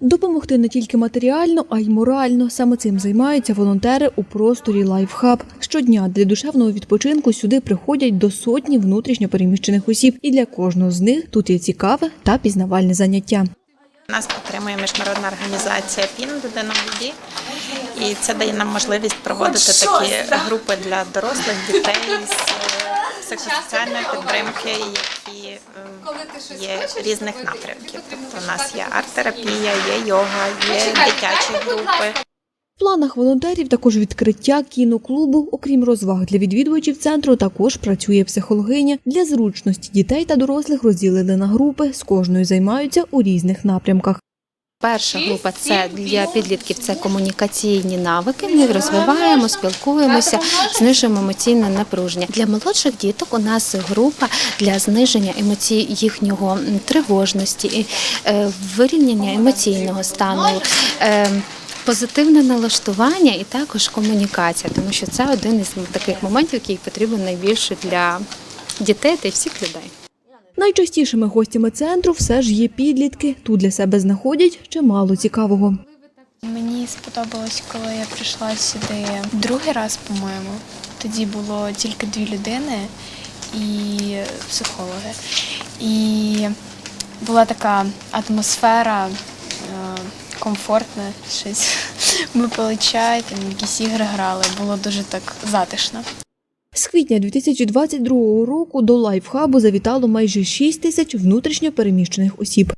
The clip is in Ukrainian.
Допомогти не тільки матеріально, а й морально. Саме цим займаються волонтери у просторі Лайфхаб. Щодня для душевного відпочинку сюди приходять до сотні внутрішньо переміщених осіб, і для кожного з них тут є цікаве та пізнавальне заняття. Нас підтримує міжнародна організація ПІН Дитина в біді. І це дає нам можливість проводити такі групи для дорослих дітей з е, психосоціальної підтримки, які е, є різних напрямків. Тобто у нас є арт-терапія, є йога, є дитячі групи. В планах волонтерів також відкриття кіноклубу. Окрім розваг для відвідувачів центру, також працює психологиня. Для зручності дітей та дорослих розділили на групи. З кожною займаються у різних напрямках. Перша група це для підлітків це комунікаційні навики. Ми розвиваємо, спілкуємося, знижуємо емоційне напруження. Для молодших діток у нас група для зниження емоцій їхнього тривожності, е, вирівняння емоційного стану. е, Позитивне налаштування і також комунікація, тому що це один із таких моментів, який потрібен найбільше для дітей та всіх людей. Найчастішими гостями центру все ж є підлітки. Тут для себе знаходять чимало цікавого. Мені сподобалось, коли я прийшла сюди другий раз, по-моєму. Тоді було тільки дві людини і психологи. І була така атмосфера е, комфортна, щось. Ми пили чай, там якісь ігри грали, було дуже так затишно. З квітня 2022 року до лайфхабу завітало майже 6 тисяч внутрішньо переміщених осіб.